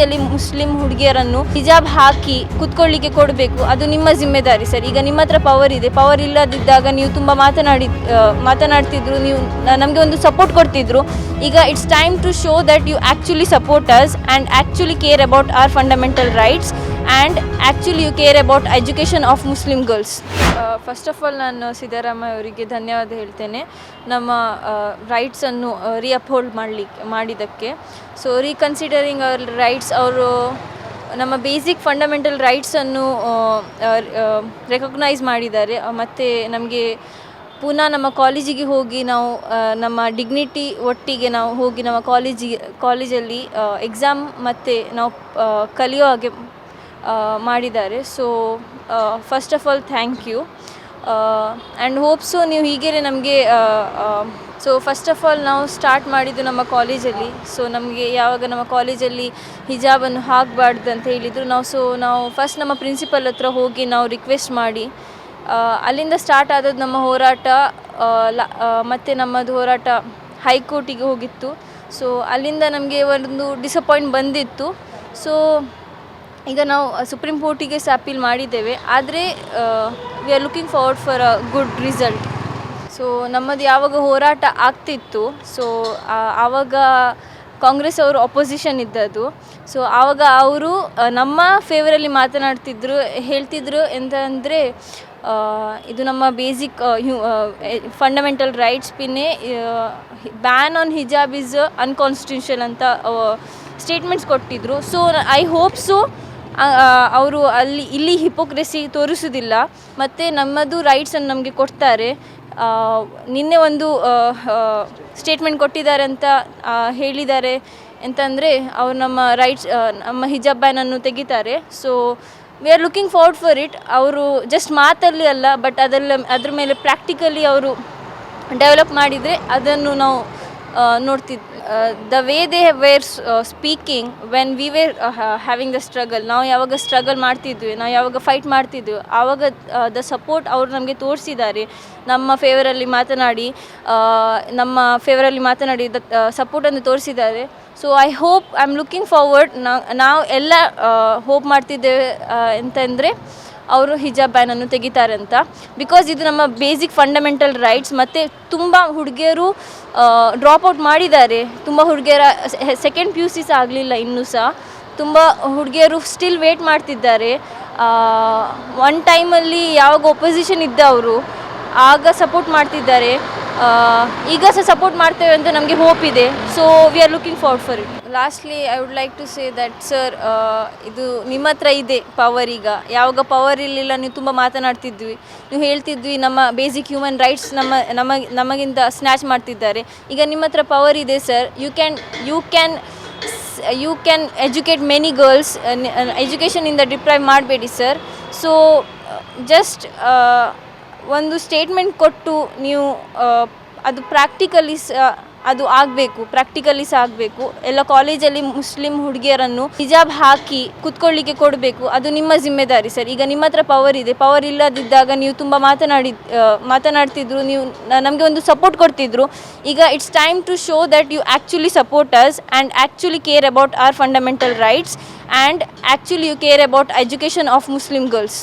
ಅಲ್ಲಿ ಮುಸ್ಲಿಂ ಹುಡುಗಿಯರನ್ನು ಹಿಜಾಬ್ ಹಾಕಿ ಕುತ್ಕೊಳ್ಳಿಕ್ಕೆ ಕೊಡಬೇಕು. ಅದು ನಿಮ್ಮ ಜಿಮ್ಮೆದಾರಿ ಸರ್. ಈಗ ನಿಮ್ಮ ಹತ್ರ ಪವರ್ ಇದೆ. ಪವರ್ ಇಲ್ಲದಿದ್ದಾಗ ನೀವು ತುಂಬ ಮಾತನಾಡಿ ಮಾತನಾಡ್ತಿದ್ರು, ನೀವು ನಮಗೆ ಒಂದು ಸಪೋರ್ಟ್ ಕೊಡ್ತಿದ್ರು. ಈಗ it's time to show that you actually support us and actually care about our fundamental rights and actually you care about education of Muslim girls first of all ನಾನು ಸಿದ್ದರಾಮಯ್ಯ ಅವರಿಗೆ ಧನ್ಯವಾದ ಹೇಳ್ತೇನೆ. ನಮ್ಮ ರೈಟ್ಸನ್ನು ರೀಅಪ್ಹೋಲ್ಡ್ ಮಾಡಲಿಕ್ಕೆ ಮಾಡಿದ್ದಕ್ಕೆ. ಸೊ ರೀಕನ್ಸಿಡರಿಂಗ್ ಅವರ್ ರೈಟ್ಸ್ ಅವರು, ನಮ್ಮ basic fundamental ರೈಟ್ಸನ್ನು recognise ಮಾಡಿದ್ದಾರೆ. ಮತ್ತು ನಮಗೆ ಪುನಃ ನಮ್ಮ ಕಾಲೇಜಿಗೆ ಹೋಗಿ ನಾವು ನಮ್ಮ ಡಿಗ್ನಿಟಿ ಒಟ್ಟಿಗೆ ನಾವು ಹೋಗಿ ನಮ್ಮ ಕಾಲೇಜಿಗೆ, ಕಾಲೇಜಲ್ಲಿ ಎಕ್ಸಾಮ್ ಮತ್ತು ನಾವು ಕಲಿಯೋ ಹಾಗೆ ಮಾಡಿದ್ದಾರೆ. So first of all thank you and hopes ನೀವು ಹೀಗೇ ನಮಗೆ ಸೊ ಫಸ್ಟ್ ಆಫ್ ಆಲ್ ನಾವು ಸ್ಟಾರ್ಟ್ ಮಾಡಿದ್ದು ನಮ್ಮ ಕಾಲೇಜಲ್ಲಿ ಸೊ ನಮಗೆ ಯಾವಾಗ ನಮ್ಮ ಕಾಲೇಜಲ್ಲಿ ಹಿಜಾಬನ್ನು ಹಾಕಬಾರ್ದು ಅಂತ ಹೇಳಿದರು. ನಾವು ಸೊ ನಾವು ಫಸ್ಟ್ ನಮ್ಮ ಪ್ರಿನ್ಸಿಪಲ್ ಹತ್ರ ಹೋಗಿ ನಾವು ರಿಕ್ವೆಸ್ಟ್ ಮಾಡಿ. ಅಲ್ಲಿಂದ ಸ್ಟಾರ್ಟ್ ಆದದ್ದು ನಮ್ಮ ಹೋರಾಟ ಮತ್ತು ನಮ್ಮದು ಹೋರಾಟ ಹೈಕೋರ್ಟಿಗೆ ಹೋಗಿತ್ತು. ಸೊ ಅಲ್ಲಿಂದ ನಮಗೆ ಒಂದು ಡಿಸಪಾಯಿಂಟ್ ಬಂದಿತ್ತು. ಸೊ ಈಗ ನಾವು ಸುಪ್ರೀಂ ಕೋರ್ಟಿಗೆ ಸಹ ಅಪೀಲ್ ಮಾಡಿದ್ದೇವೆ. ಆದರೆ we are looking forward for a good result so ನಮ್ಮದು ಯಾವಾಗ ಹೋರಾಟ ಆಗ್ತಿತ್ತು ಸೊ ಆವಾಗ ಕಾಂಗ್ರೆಸ್ ಅವರು ಅಪೋಸಿಷನ್ ಇದ್ದದ್ದು. ಸೊ ಆವಾಗ ಅವರು ನಮ್ಮ ಫೇವರಲ್ಲಿ ಮಾತನಾಡ್ತಿದ್ರು, ಹೇಳ್ತಿದ್ರು ಎಂತ ಅಂದರೆ ಇದು ನಮ್ಮ basic fundamental rights ಪಿನ್ನೇ ban on hijab is unconstitution ಅಂತ ಸ್ಟೇಟ್ಮೆಂಟ್ಸ್ ಕೊಟ್ಟಿದ್ರು. ಸೊ ಐ ಹೋಪ್ಸು ಅವರು ಅಲ್ಲಿ, ಇಲ್ಲಿ ಹಿಪೋಕ್ರೆಸಿ ತೋರಿಸೋದಿಲ್ಲ ಮತ್ತು ನಮ್ಮದು ರೈಟ್ಸನ್ನು ನಮಗೆ ಕೊಡ್ತಾರೆ. ನಿನ್ನೆ ಒಂದು ಸ್ಟೇಟ್ಮೆಂಟ್ ಕೊಟ್ಟಿದ್ದಾರೆ ಅಂತ ಹೇಳಿದ್ದಾರೆ ಎಂತಂದರೆ ಅವರು ನಮ್ಮ ರೈಟ್ಸ್ ನಮ್ಮ ಹಿಜಾಬ್ ಬ್ಯಾನನ್ನು ತೆಗಿತಾರೆ. So we are looking forward for it ಅವರು ಜಸ್ಟ್ ಮಾತಲ್ಲಿ ಅಲ್ಲ ಬಟ್ ಅದರಲ್ಲಿ ಅದ್ರ ಮೇಲೆ ಪ್ರಾಕ್ಟಿಕಲಿ ಅವರು ಡೆವಲಪ್ ಮಾಡಿದರೆ ಅದನ್ನು ನಾವು ನೋಡ್ತಿದ್ the way they were speaking when we were having the struggle ನಾವು ಯಾವಾಗ ಸ್ಟ್ರಗಲ್ ಮಾಡ್ತಿದ್ವಿ, ನಾವು ಯಾವಾಗ ಫೈಟ್ ಮಾಡ್ತಿದ್ವಿ, ಆವಾಗ ದ ಸಪೋರ್ಟ್ ಅವರು ನಮಗೆ ತೋರಿಸಿದ್ದಾರೆ. ನಮ್ಮ ಫೇವರಲ್ಲಿ ಮಾತನಾಡಿ ನಮ್ಮ ಫೇವರಲ್ಲಿ ಮಾತನಾಡಿ ದ ಸಪೋರ್ಟನ್ನು ತೋರಿಸಿದ್ದಾರೆ. So I hope I am looking forward ನಾವು ಎಲ್ಲ ಹೋಪ್ ಮಾಡ್ತಿದ್ದೇವೆ ಅಂತಂದರೆ ಅವರು ಹಿಜಾಬ್ ಬ್ಯಾನನ್ನು ತೆಗಿತಾರೆ ಅಂತ. ಬಿಕಾಸ್ ಇದು ನಮ್ಮ ಬೇಸಿಕ್ ಫಂಡಮೆಂಟಲ್ ರೈಟ್ಸ್ ಮತ್ತು ತುಂಬ ಹುಡುಗಿಯರು ಡ್ರಾಪ್ ಔಟ್ ಮಾಡಿದ್ದಾರೆ. ತುಂಬ ಹುಡುಗಿಯರ ಸೆಕೆಂಡ್ ಪಿ ಯು ಸಿ ಸಹ ಆಗಲಿಲ್ಲ, ಇನ್ನೂ ಸಹ ತುಂಬ ಹುಡುಗಿಯರು ಸ್ಟಿಲ್ ವೇಟ್ ಮಾಡ್ತಿದ್ದಾರೆ. ಒನ್ ಟೈಮಲ್ಲಿ ಯಾವಾಗ ಒಪೊಸಿಷನ್ ಇದ್ದ ಅವರು, ಆಗ ಸಪೋರ್ಟ್ ಮಾಡ್ತಿದ್ದಾರೆ. ಈಗ ಸಹ ಸಪೋರ್ಟ್ ಮಾಡ್ತೇವೆ ಅಂತ ನಮಗೆ ಹೋಪ್ ಇದೆ. So we are looking forward for it lastly I would like to say that sir ಇದು ನಿಮ್ಮ ಹತ್ರ ಇದೆ ಪವರ್ ಈಗ. ಯಾವಾಗ ಪವರ್ ಇರಲಿಲ್ಲ, ನೀವು ತುಂಬ ಮಾತನಾಡ್ತಿದ್ವಿ. ನೀವು ಹೇಳ್ತಿದ್ವಿ, ನಮ್ಮ ಬೇಸಿಕ್ ಹ್ಯೂಮನ್ ರೈಟ್ಸ್ ನಮ್ಮ ನಮ್ಮ, ನಮಗಿಂತ ಸ್ನ್ಯಾಚ್ ಮಾಡ್ತಿದ್ದಾರೆ. ಈಗ ನಿಮ್ಮ ಹತ್ರ ಪವರ್ ಇದೆ sir you can you can you can educate many girls ಎಜುಕೇಷನಿಂದ deprive ಮಾಡಬೇಡಿ ಸರ್ ಸೊ ಜಸ್ಟ್ ಒಂದು ಸ್ಟೇಟ್ಮೆಂಟ್ ಕೊಟ್ಟು ನೀವು ಅದು ಪ್ರಾಕ್ಟಿಕಲಿ ಅದು ಆಗಬೇಕು ಪ್ರಾಕ್ಟಿಕಲಿ ಸಹ ಆಗಬೇಕು. ಎಲ್ಲ ಕಾಲೇಜಲ್ಲಿ ಮುಸ್ಲಿಂ ಹುಡುಗಿಯರನ್ನು ಹಿಜಾಬ್ ಹಾಕಿ ಕುತ್ಕೊಳ್ಳಿಕ್ಕೆ ಕೊಡಬೇಕು. ಅದು ನಿಮ್ಮ ಜಿಮ್ಮೆದಾರಿ ಸರ್. ಈಗ ನಿಮ್ಮ ಹತ್ರ ಪವರ್ ಇದೆ. ಪವರ್ ಇಲ್ಲದಿದ್ದಾಗ ನೀವು ತುಂಬ ಮಾತನಾಡಿ ಮಾತನಾಡ್ತಿದ್ರು, ನೀವು ನಮಗೆ ಒಂದು ಸಪೋರ್ಟ್ ಕೊಡ್ತಿದ್ರು. ಈಗ it's time to show that you actually support us and actually care about our fundamental rights and actually you care about education of Muslim girls